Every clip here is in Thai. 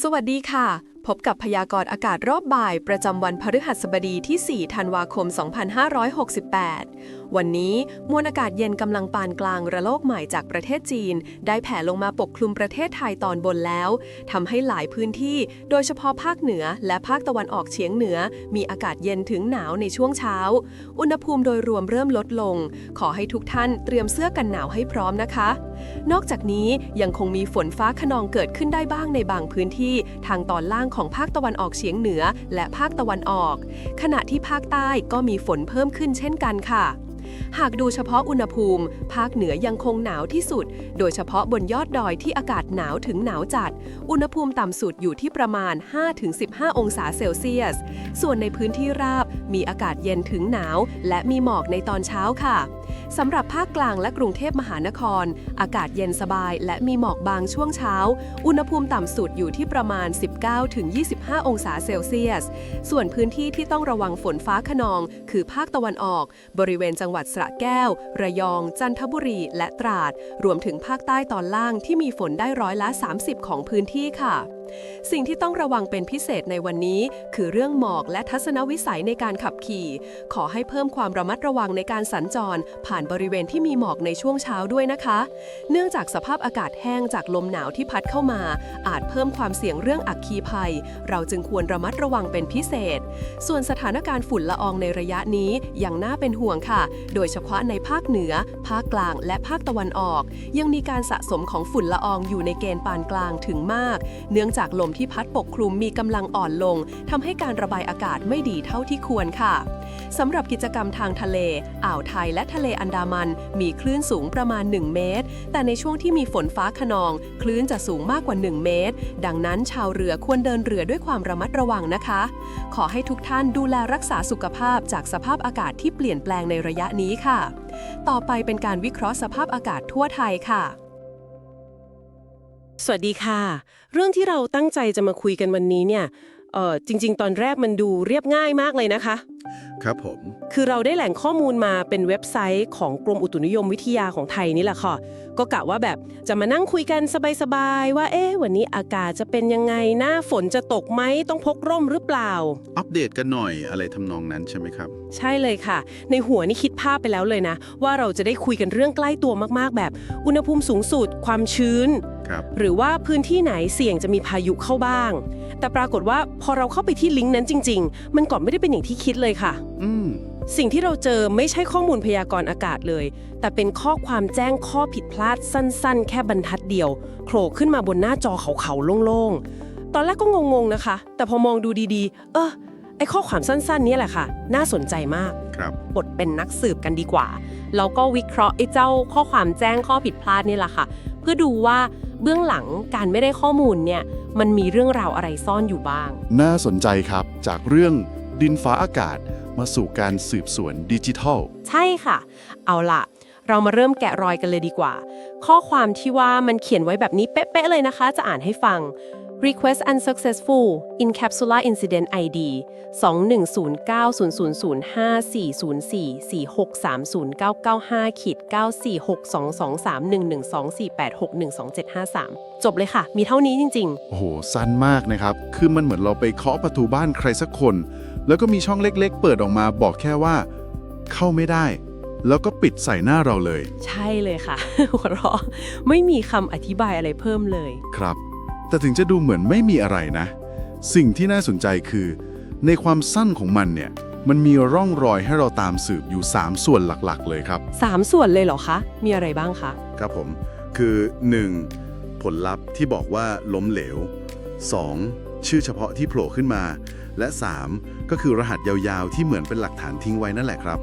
สวัสดีค่ะ พบกับพยากรณ์อากาศรอบบ่าย ประจำวันพฤหัสบดีที่ 4 ธันวาคม 2568 วันนี้มวลอากาศเย็นกำลังปานกลางระลอกใหม่จากประเทศจีน ได้แผ่ลงมาปกคลุมประเทศไทยตอนบนแล้วทำให้หลายพื้นที่ โดยเฉพาะภาคเหนือ และภาคตะวันออกเฉียงเหนือ มีอากาศเย็นถึงหนาวในช่วงเช้า อุณหภูมิโดยรวมเริ่มลดลง ขอให้ทุกท่านเตรียมเสื้อกันหนาวให้พร้อมนะคะ นอกจากนี้ยังคงมีฝนฟ้าขนองเกิดขึ้นได้บ้างในบางพื้นที่ ทางตอนล่างของภาคตะวันออกเฉียงเหนือ และภาคตะวันออก ขณะที่ภาคใต้ก็มีฝนเพิ่มขึ้นเช่นกันค่ะ หากดูเฉพาะอุณหภูมิ ภาคเหนือยังคงหนาวที่สุด โดยเฉพาะบนยอดดอยที่อากาศหนาวถึงหนาวจัด อุณหภูมิต่ำสุดอยู่ที่ประมาณ 5-15 องศาเซลเซียส ส่วนในพื้นที่ราบมีอากาศเย็นถึงหนาว และมีหมอกในตอนเช้าค่ะสำหรับภาคกลางและกรุงเทพมหานคร อากาศเย็นสบายและมีหมอกบางช่วงเช้า อุณหภูมิต่ำสุดอยู่ที่ประมาณ 19-25 5 องศาเซลเซียส ส่วนพื้นที่ที่ต้องระวังฝนฟ้าขนอง คือภาคตะวันออก บริเวณจังหวัดสระแก้ว ระยอง จันทบุรี และตราด รวมถึงภาคใต้ตอนล่างที่มีฝนได้ร้อยละ 30 ของพื้นที่ค่ะ สิ่งที่ต้องระวังเป็นพิเศษในวันนี้ คือเรื่องหมอกและทัศนวิสัยในการขับขี่ ขอให้เพิ่มความระมัดระวังในการสัญจร ผ่านบริเวณที่มีหมอกในช่วงเช้าด้วยนะคะ เนื่องจากสภาพอากาศแห้งจากลมหนาวที่พัดเข้ามา อาจเพิ่มความเสี่ยงเรื่องอัคคีภัย เราจึงควรระมัดระวังเป็นพิเศษ ส่วนสถานการณ์ฝุ่นละอองในระยะนี้ยังน่าเป็นห่วงค่ะ โดยเฉพาะในภาคเหนือ ภาคกลางและภาคตะวันออก ยังมีการสะสมของฝุ่นละอองอยู่ในเกณฑ์ปานกลางถึงมาก เนื่องจากากลมที่พัดปกคลุมมีกำลังอ่อนลงทำให้การระบายอากาศไม่ดีเท่าที่ควรค่ะสำหรับกิจกรรมทางทะเล อ่าวไทยและทะเลอันดามัน มีคลื่นสูงประมาณ 1 เมตร แต่ในช่วงที่มีฝนฟ้าขนอง คลื่นจะสูงมากกว่า 1 เมตร ดังนั้นชาวเรือควรเดินเรือด้วยความระมัดระวังนะคะ ขอให้ทุกท่านดูแลรักษาสุขภาพจากสภาพอากาศที่เปลี่ยนแปลงในระยะนี้ค่ะ ต่อไปเป็นการวิเคราะห์สภาพอากาศทั่วไทยค่ะ สวัสดีค่ะ เรื่องที่เราตั้งใจจะมาคุยกันวันนี้เนี่ยเออจริง ๆ ตอนแรกมันดูเรียบง่ายมากเลยนะคะ ครับผม คือเราได้แหล่งข้อมูลมาเป็นเว็บไซต์ของกรมอุตุนิยมวิทยาของไทยนี่แหละค่ะ ก็กะว่าแบบจะมานั่งคุยกันสบายๆว่า เอ๊ะวันนี้อากาศจะเป็นยังไง หน้าฝนจะตกไหมต้องพกร่มหรือเปล่า อัปเดตกันหน่อยอะไรทำนองนั้นใช่ไหมครับ ใช่เลยค่ะ ในหัวนี่คิดภาพไปแล้วเลยนะ ว่าเราจะได้คุยกันเรื่องใกล้ตัวมากๆ แบบ อุณหภูมิสูงสุด ความชื้นครับหรือว่าพื้นที่ไหนเสี่ยงจะมีพายุเข้าบ้าง แต่ปรากฏว่าพอเราเข้าไปที่ลิงก์นั้นจริง ๆ มันก่อนไม่ได้เป็นอย่างที่คิดเลยค่ะ อืมสิ่งที่เราเจอไม่ใช่ข้อมูลพยากรณ์อากาศเลย แต่เป็นข้อความแจ้งข้อผิดพลาดสั้น ๆ แค่บรรทัดเดียวโผล่ขึ้นมาบนหน้าจอขาวๆโล่งๆ ตอนแรกก็งงๆนะคะ แต่พอมองดูดีๆ เออไอข้อความสั้นๆเนี้แหละค่ะ น่าสนใจมากครับบทเป็นนักสืบกันดีกว่าแล้วก็วิเคราะห์ไอ้เจ้าข้อความแจ้งข้อผิดพลาดนี่แหละค่ะ เพื่อดูว่า เบื้องหลังการไม่ได้ข้อมูลเนี่ยมันมีเรื่องราวอะไรซ่อนอยู่บ้าง น่าสนใจครับจากเรื่องดินฟ้าอากาศมาสู่การสืบสวนดิจิทัล ใช่ค่ะ เอาล่ะ เรามาเริ่มแกะรอยกันเลยดีกว่า ข้อความที่ว่ามันเขียนไว้แบบนี้เป๊ะๆเลยนะคะ จะอ่านให้ฟัง request unsuccessful encapsula incident id 210900540446309995ขีด94622311248612753 จบเลยค่ะ มีเท่านี้จริง ๆ โอ้โห สั้นมากนะครับ คือมันเหมือนเราไปเคาะประตูบ้านใครสักคน แล้วก็มีช่องเล็กๆ เปิดออกมาบอกแค่ว่า เข้าไม่ได้ แล้วก็ปิดใส่หน้าเราเลย ใช่เลยค่ะ หัวเราะไม่มีคำอธิบายอะไรเพิ่มเลย ครับ แต่ถึงจะดูเหมือนไม่มีอะไรนะ สิ่งที่น่าสนใจคือ ในความสั้นของมันเนี่ย มันมีร่องรอยให้เราตามสืบอยู่ 3 ส่วนหลักๆ เลยครับ สามส่วนเลยเหรอคะ มีอะไรบ้างคะ ครับผม คือ 1. ผลลัพธ์ที่บอกว่าล้มเหลว 2. ชื่อเฉพาะที่โผล่ขึ้นมา และ 3. ก็คือรหัสยาวๆ ที่เหมือนเป็นหลักฐานทิ้งไว้นั่นแหละครับ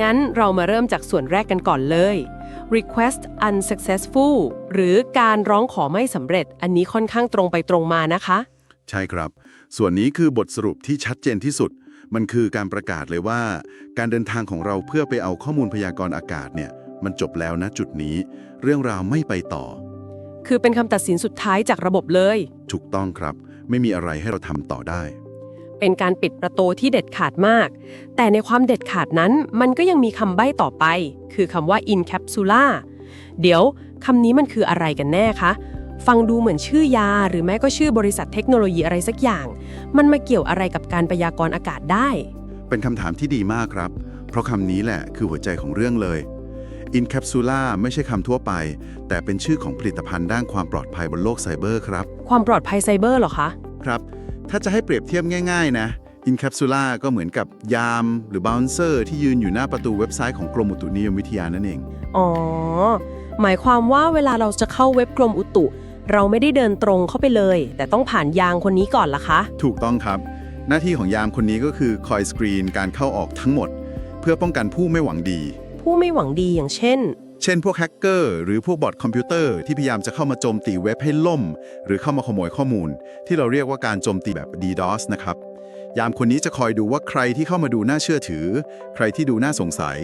งั้นเรามาเริ่มจากส่วนแรกกันก่อนเลย request unsuccessful หรือการร้องขอไม่สำเร็จ อันนี้ค่อนข้างตรงไปตรงมานะคะ ใช่ครับ ส่วนนี้คือบทสรุปที่ชัดเจนที่สุด มันคือการประกาศเลยว่า การเดินทางของเราเพื่อไปเอาข้อมูลพยากรณ์อากาศเนี่ย มันจบแล้วนะจุดนี้ เรื่องราวไม่ไปต่อ คือเป็นคำตัดสินสุดท้ายจากระบบเลย ถูกต้องครับ ไม่มีอะไรให้เราทำต่อได้ เป็นการปิดประตูที่เด็ดขาดมาก แต่ในความเด็ดขาดนั้นมันก็ยังมีคำใบ้ต่อไป คือคำว่า in capsula เดี๋ยวคำนี้มันคืออะไรกันแน่คะ ฟังดูเหมือนชื่อยา หรือแม้ก็ชื่อบริษัทเทคโนโลยีอะไรสักอย่าง มันมาเกี่ยวอะไรกับการพยากรณ์อากาศได้ เป็นคำถามที่ดีมากครับ เพราะคำนี้แหละคือหัวใจของเรื่องเลย Incapsula ไม่ใช่คำทั่วไป แต่เป็นชื่อของผลิตภัณฑ์ด้านความปลอดภัยบนโลกไซเบอร์ครับ ความปลอดภัยไซเบอร์เหรอคะ ครับ ถ้าจะให้เปรียบเทียบง่าย ๆ นะ Incapsula ก็เหมือนกับยามหรือ Bouncer ที่ยืนอยู่หน้าประตูเว็บไซต์ของกรมอุตุนิยมวิทยานั่นเอง อ๋อ หมายความว่าเวลาเราจะเข้าเว็บกรมอุตุ เราไม่ได้เดินตรงเข้าไปเลย แต่ต้องผ่านยางคนนี้ก่อนล่ะคะ ถูกต้องครับ หน้าที่ของยามคนนี้ก็คือคอยสกรีนการเข้าออกทั้งหมด เพื่อป้องกันผู้ไม่หวังดี ผู้ไม่หวังดีอย่างเช่น เช่นพวกแฮกเกอร์หรือพวกบอทคอมพิวเตอร์ที่พยายามจะเข้ามาโจมตีเว็บให้ล่ม หรือเข้ามาขโมยข้อมูล ที่เราเรียกว่าการโจมตีแบบ DDoS นะครับ ยามคนนี้จะคอยดูว่าใครที่เข้ามาดูน่าเชื่อถือ ใครที่ดูน่าสงสัย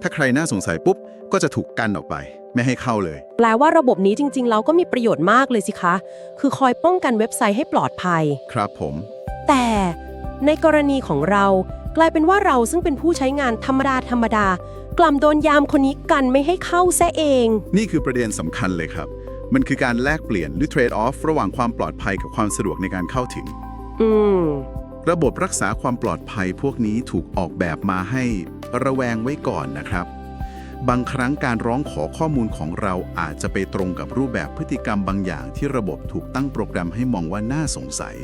ถ้าใครน่าสงสัยปุ๊บ ก็จะถูกกันออกไป ไม่ให้เข้าเลย แปลว่าระบบนี้จริง ๆ แล้วก็มีประโยชน์มากเลยสิคะ คือคอยป้องกันเว็บไซต์ให้ปลอดภัย ครับผม แต่ในกรณีของเรา กลายเป็นว่าเราซึ่งเป็นผู้ใช้งานธรรมดาธรรมดา กลัมโดนยามคนนี้กันไม่ให้เข้าแซะเอง นี่คือประเด็นสำคัญเลยครับ มันคือการแลกเปลี่ยนหรือเทรดออฟระหว่างความปลอดภัยกับความสะดวกในการเข้าถึง อืม ระบบรักษาความปลอดภัยพวกนี้ถูกออกแบบมาให้ระแวงไว้ก่อนนะครับ บางครั้งการร้องขอข้อมูลของเราอาจจะไปตรงกับรูปแบบพฤติกรรมบางอย่างที่ระบบถูกตั้งโปรแกรมให้มองว่าน่าสงสัย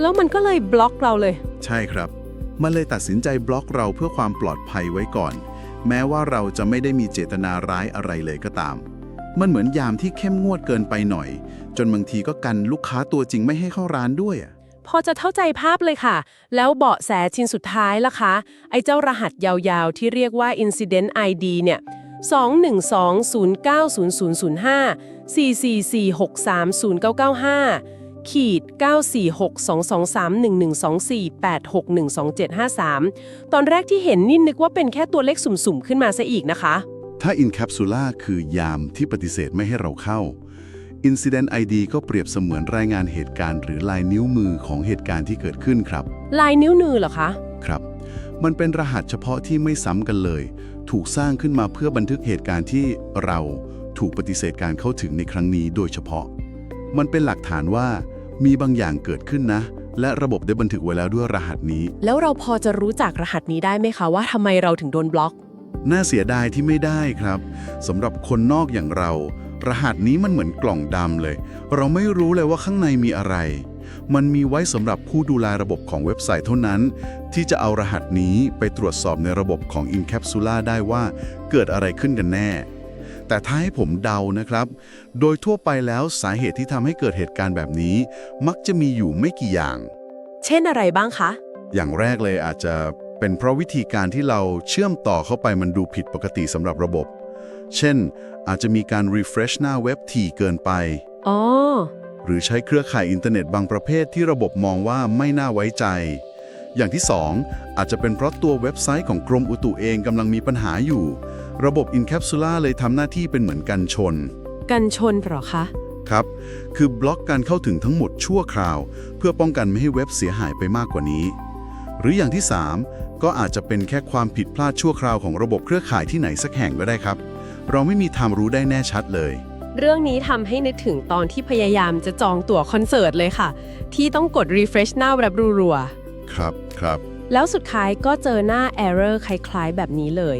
แล้วมันก็เลยบล็อกเราเลย ใช่ครับ มันเลยตัดสินใจบล็อกเราเพื่อความปลอดภัยไว้ก่อน แม้ว่าเราจะไม่ได้มีเจตนาร้ายอะไรเลยก็ตาม มันเหมือนยามที่เข้มงวดเกินไปหน่อย จนบางทีก็กันลูกค้าตัวจริงไม่ให้เข้าร้านด้วยอะ พอจะเข้าใจภาพเลยค่ะ แล้วเบาะแสชิ้นสุดท้ายล่ะคะ ไอ้เจ้ารหัสยาวๆ ที่เรียกว่า Incident ID เนี่ย 212090005 444630995 ขีด94622311248612753 ตอนแรกที่เห็นนี่นึกว่าเป็นแค่ตัวเลขสุ่มๆ ขึ้นมาซะอีกนะคะ ถ้า Incapsula คือยามที่ปฏิเสธไม่ให้เราเข้า Incident ID ก็เปรียบเสมือนรายงานเหตุการณ์หรือลายนิ้วมือของเหตุการณ์ที่เกิดขึ้นครับ ลายนิ้วมือเหรอคะ ครับ มันเป็นรหัสเฉพาะที่ไม่ซ้ำกันเลย ถูกสร้างขึ้นมาเพื่อบันทึกเหตุการณ์ที่เราถูกปฏิเสธการเข้าถึงในครั้งนี้โดยเฉพาะ มันเป็นหลักฐานว่า มีบางอย่างเกิดขึ้นนะ และระบบได้บันทึกไว้แล้วด้วยรหัสนี้ แล้วเราพอจะรู้จักรหัสนี้ได้ไหมคะว่าทำไมเราถึงโดนบล็อก น่าเสียดายที่ไม่ได้ครับสำหรับคนนอกอย่างเรา รหัสนี้มันเหมือนกล่องดำเลย เราไม่รู้เลยว่าข้างในมีอะไร มันมีไว้สำหรับผู้ดูแลระบบของเว็บไซต์เท่านั้น ที่จะเอารหัสนี้ไปตรวจสอบในระบบของ Incapsula ได้ว่าเกิดอะไรขึ้นกันแน่ แต่ถ้าให้ผมเดานะครับ โดยทั่วไปแล้วสาเหตุที่ทำให้เกิดเหตุการณ์แบบนี้ มักจะมีอยู่ไม่กี่อย่าง เช่นอะไรบ้างคะ อย่างแรกเลยอาจจะเป็นเพราะวิธีการที่เราเชื่อมต่อเข้าไปมันดูผิดปกติสำหรับระบบ เช่น อาจจะมีการ refresh หน้าเว็บถี่เกินไป อ๋อ หรือใช้เครือข่ายอินเทอร์เน็ตบางประเภทที่ระบบมองว่าไม่น่าไว้ใจ อย่างที่ 2 อาจจะเป็นเพราะตัวเว็บไซต์ของกรมอุตุเองกำลังมีปัญหาอยู่ ระบบ Incapsula เลยทำหน้าที่เป็นเหมือนกันชน กันชนเหรอคะ ครับ คือบล็อกการเข้าถึงทั้งหมดชั่วคราว เพื่อป้องกันไม่ให้เว็บเสียหายไปมากกว่านี้ หรืออย่างที่ 3 ก็อาจจะเป็นแค่ความผิดพลาดชั่วคราวของระบบเครือข่ายที่ไหนสักแห่งก็ได้ครับ เราไม่มีทางรู้ได้แน่ชัดเลย เรื่องนี้ทำให้นึกถึงตอนที่พยายามจะจองตั๋วคอนเสิร์ตเลยค่ะ ที่ต้องกด refresh หน้าแบบรัวครับครับ ๆแล้วสุดท้ายก็เจอหน้า error คล้ายๆ แบบนี้เลย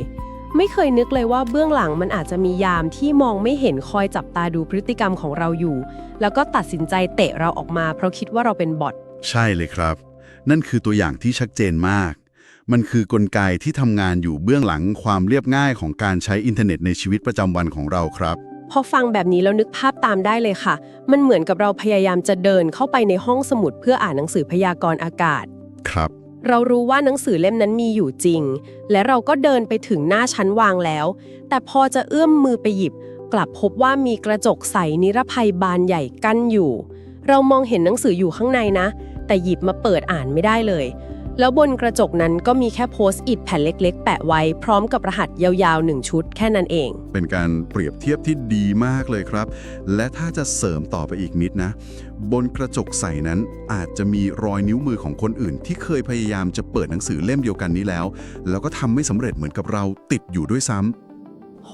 ไม่เคยนึกเลยว่าเบื้องหลังมันอาจจะมียามที่มองไม่เห็นคอยจับตาดูพฤติกรรมของเราอยู่ แล้วก็ตัดสินใจเตะเราออกมา เพราะคิดว่าเราเป็นบอทใช่เลยครับ นั่นคือตัวอย่างที่ชัดเจนมาก มันคือกลไกที่ทำงานอยู่เบื้องหลังความเรียบง่ายของการใช้อินเทอร์เน็ตในชีวิตประจำวันของเราครับ พอฟังแบบนี้แล้วนึกภาพตามได้เลยค่ะ มันเหมือนกับเราพยายามจะเดินเข้าไปในห้องสมุดเพื่ออ่านหนังสือพยากรณ์อากาศ ครับ เรารู้ว่าหนังสือเล่มนั้นมีอยู่จริง และเราก็เดินไปถึงหน้าชั้นวางแล้ว แต่พอจะเอื้อมมือไปหยิบ กลับพบว่ามีกระจกใสนิรภัยบานใหญ่กั้นอยู่ เรามองเห็นหนังสืออยู่ข้างในนะ แต่หยิบมาเปิดอ่านไม่ได้เลย แล้วบนกระจกนั้นก็มีแค่โพสต์อิทแผ่นเล็กๆ แปะไว้พร้อมกับรหัสยาวๆหนึ่งชุดแค่นั้นเอง เป็นการเปรียบเทียบที่ดีมากเลยครับ และถ้าจะเสริมต่อไปอีกนิดนะ บนกระจกใสนั้นอาจจะมีรอยนิ้วมือของคนอื่น ที่เคยพยายามจะเปิดหนังสือเล่มเดียวกันนี้แล้ว แล้วก็ทำไม่สำเร็จเหมือนกับเราติดอยู่ด้วยซ้ำโห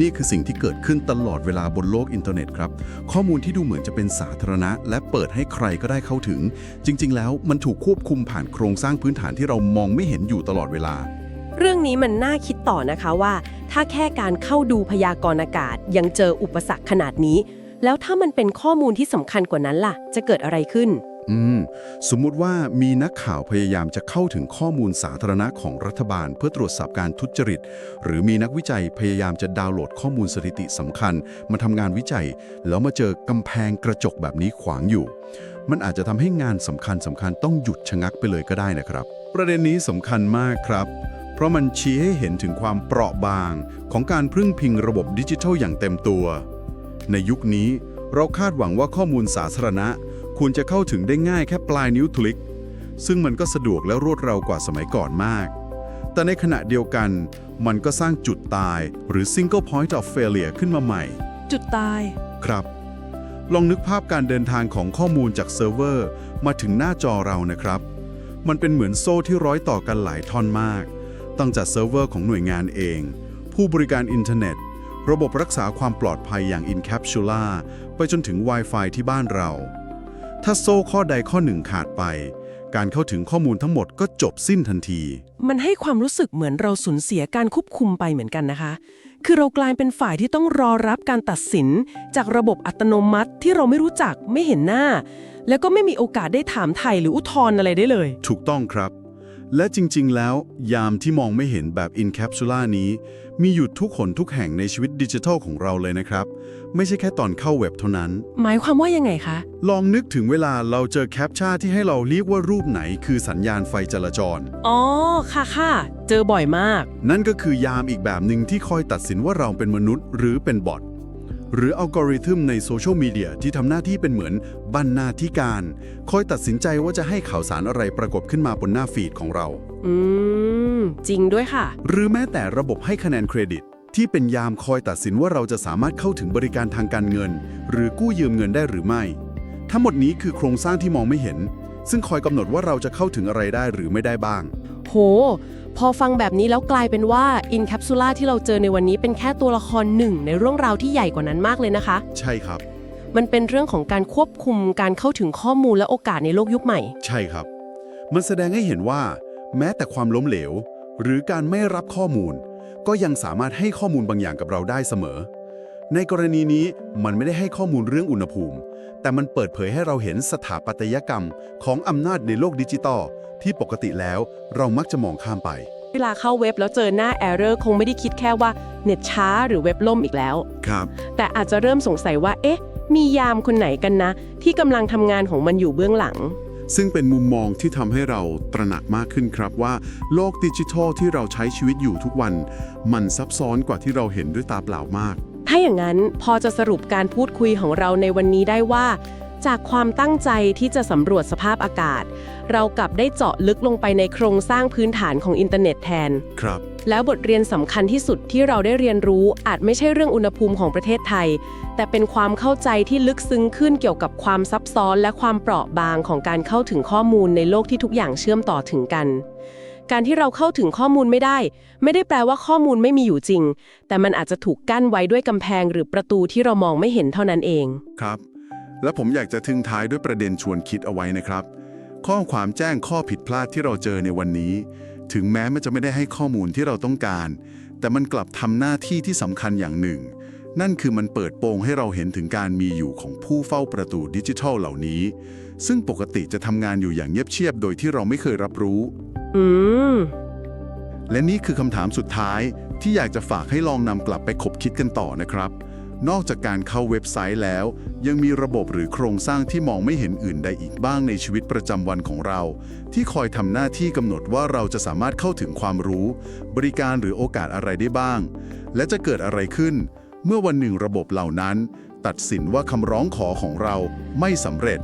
นี่คือสิ่งที่เกิดขึ้นตลอดเวลาบนโลกอินเทอร์เน็ตครับ ข้อมูลที่ดูเหมือนจะเป็นสาธารณะ และเปิดให้ใครก็ได้เข้าถึง จริง ๆ แล้วมันถูกควบคุมผ่านโครงสร้างพื้นฐานที่เรามองไม่เห็นอยู่ตลอดเวลา เรื่องนี้มันน่าคิดต่อนะคะว่า ถ้าแค่การเข้าดูพยากรณ์อากาศ ยังเจออุปสรรคขนาดนี้ แล้วถ้ามันเป็นข้อมูลที่สำคัญกว่านั้นล่ะ จะเกิดอะไรขึ้น อืม สมมุติว่ามีนักข่าวพยายามจะเข้าถึงข้อมูลสาธารณะของรัฐบาล เพื่อตรวจสอบการทุจริต หรือมีนักวิจัยพยายามจะดาวน์โหลดข้อมูลสถิติสำคัญ มาทำงานวิจัย แล้วมาเจอกำแพงกระจกแบบนี้ขวางอยู่ มันอาจจะทำให้งานสำคัญสำคัญต้องหยุดชะงักไปเลยก็ได้นะครับ ประเด็นนี้สำคัญมากครับ เพราะมันชี้ให้เห็นถึงความเปราะบาง ของการพึ่งพิงระบบดิจิทัลอย่างเต็มตัว ในยุคนี้เราคาดหวังว่าข้อมูลสาธารณะ ควรจะเข้าถึงได้ง่ายแค่ปลายนิ้วคลิก ซึ่งมันก็สะดวกและรวดเร็วกว่าสมัยก่อนมาก แต่ในขณะเดียวกันมันก็สร้างจุดตายหรือ single point of failure ขึ้นมาใหม่ จุดตาย ครับ ลองนึกภาพการเดินทางของข้อมูลจากเซิร์ฟเวอร์ มาถึงหน้าจอเรานะครับ มันเป็นเหมือนโซ่ที่ร้อยต่อกันหลายท่อนมาก ตั้งจากเซิร์ฟเวอร์ของหน่วยงานเอง ผู้บริการอินเทอร์เน็ต ระบบรักษาความปลอดภัยอย่าง Incapsula ไปจนถึง Wi-Fi ที่บ้านเรา ถ้าโซ่ข้อใดข้อหนึ่งขาดไป การเข้าถึงข้อมูลทั้งหมดก็จบสิ้นทันที มันให้ความรู้สึกเหมือนเราสูญเสียการควบคุมไปเหมือนกันนะคะ คือเรากลายเป็นฝ่ายที่ต้องรอรับการตัดสิน จากระบบอัตโนมัติที่เราไม่รู้จักไม่เห็นหน้า แล้วก็ไม่มีโอกาสได้ถามไถ่หรืออุทธรณ์อะไรได้เลย ถูกต้องครับ และจริงๆ แล้ว ยามที่มองไม่เห็นแบบ Incapsula นี้ มีอยู่ทุกหนทุกแห่งในชีวิตดิจิทัลของเราเลยนะครับ ไม่ใช่แค่ตอนเข้าเว็บเท่านั้น หมายความว่ายังไงคะ ลองนึกถึงเวลาเราเจอแคปชั่นที่ให้เราเรียกว่ารูปไหนคือสัญญาณไฟจราจร อ๋อ ค่ะค่ะ เจอบ่อยมาก นั่นก็คือยามอีกแบบหนึ่งที่คอยตัดสินว่าเราเป็นมนุษย์หรือเป็นบอท หรืออัลกอริทึมในโซเชียลมีเดียที่ทำหน้าที่เป็นเหมือนบรรณาธิการ คอยตัดสินใจว่าจะให้ข่าวสารอะไรปรากฏขึ้นมาบนหน้าฟีดของเรา อืม จริงด้วยค่ะ หรือแม้แต่ระบบให้คะแนนเครดิต ที่เป็นยามคอยตัดสินว่าเราจะสามารถเข้าถึงบริการทางการเงิน หรือกู้ยืมเงินได้หรือไม่ ทั้งหมดนี้คือโครงสร้างที่มองไม่เห็น ซึ่งคอยกำหนดว่าเราจะเข้าถึงอะไรได้หรือไม่ได้บ้าง โห พอฟังแบบนี้แล้วกลายเป็นว่า Incapsula ที่เราเจอในวันนี้เป็นแค่ตัวละครหนึ่งในเรื่องราวที่ใหญ่กว่านั้นมากเลยนะคะ ใช่ครับ มันเป็นเรื่องของการควบคุมการเข้าถึงข้อมูลและโอกาสในโลกยุคใหม่ ใช่ครับ มันแสดงให้เห็นว่า แม้แต่ความล้มเหลว หรือการไม่รับข้อมูล ก็ยังสามารถให้ข้อมูลบางอย่างกับเราได้เสมอ ในกรณีนี้มันไม่ได้ให้ข้อมูลเรื่องอุณหภูมิ แต่มันเปิดเผยให้เราเห็นสถาปัตยกรรมของอำนาจในโลกดิจิตอล ที่ปกติแล้วเรามักจะมองข้ามไป เวลาเข้าเว็บแล้วเจอหน้า Error คงไม่ได้คิดแค่ว่าเน็ตช้าหรือเว็บล่มอีกแล้ว ครับ แต่อาจจะเริ่มสงสัยว่า เอ๊ะ มียามคนไหนกันนะ ที่กำลังทำงานของมันอยู่เบื้องหลัง ซึ่งเป็นมุมมองที่ทำให้เราตระหนักมากขึ้นครับว่า โลกดิจิทัลที่เราใช้ชีวิตอยู่ทุกวัน มันซับซ้อนกว่าที่เราเห็นด้วยตาเปล่ามาก ถ้าอย่างนั้นพอจะสรุปการพูดคุยของเราในวันนี้ได้ว่า จากความตั้งใจที่จะสำรวจสภาพอากาศ เรากลับได้เจาะลึกลงไปในโครงสร้างพื้นฐานของอินเทอร์เน็ตแทน ครับ แล้วบทเรียนสำคัญที่สุดที่เราได้เรียนรู้อาจไม่ใช่เรื่องอุณหภูมิของประเทศไทย แต่เป็นความเข้าใจที่ลึกซึ้งขึ้นเกี่ยวกับความซับซ้อนและความเปราะบางของการเข้าถึงข้อมูลในโลกที่ทุกอย่างเชื่อมต่อถึงกัน การที่เราเข้าถึงข้อมูลไม่ได้ ไม่ได้แปลว่าข้อมูลไม่มีอยู่จริง แต่มันอาจจะถูกกั้นไว้ด้วยกำแพงหรือประตูที่เรามองไม่เห็นเท่านั้นเอง ครับ และผมอยากจะทิ้งท้ายด้วยประเด็นชวนคิดเอาไว้นะครับ ข้อความแจ้งข้อผิดพลาดที่เราเจอในวันนี้ ถึงแม้มันจะไม่ได้ให้ข้อมูลที่เราต้องการ แต่มันกลับทำหน้าที่ที่สำคัญอย่างหนึ่ง นั่นคือมันเปิดโปงให้เราเห็นถึงการมีอยู่ของผู้เฝ้าประตูดิจิทัลเหล่านี้ ซึ่งปกติจะทำงานอยู่อย่างเงียบเชียบโดยที่เราไม่เคยรับรู้ อืมและนี่คือคำถามสุดท้ายที่อยากจะฝากให้ลองนำกลับไปคบคิดกันต่อนะครับ นอกจากการเข้าเว็บไซต์แล้ว ยังมีระบบหรือโครงสร้างที่มองไม่เห็นอื่นใดอีกบ้างในชีวิตประจำวันของเรา ที่คอยทำหน้าที่กำหนดว่าเราจะสามารถเข้าถึงความรู้ บริการหรือโอกาสอะไรได้บ้าง และจะเกิดอะไรขึ้น เมื่อวันหนึ่งระบบเหล่านั้น ตัดสินว่าคำร้องขอของเราไม่สำเร็จ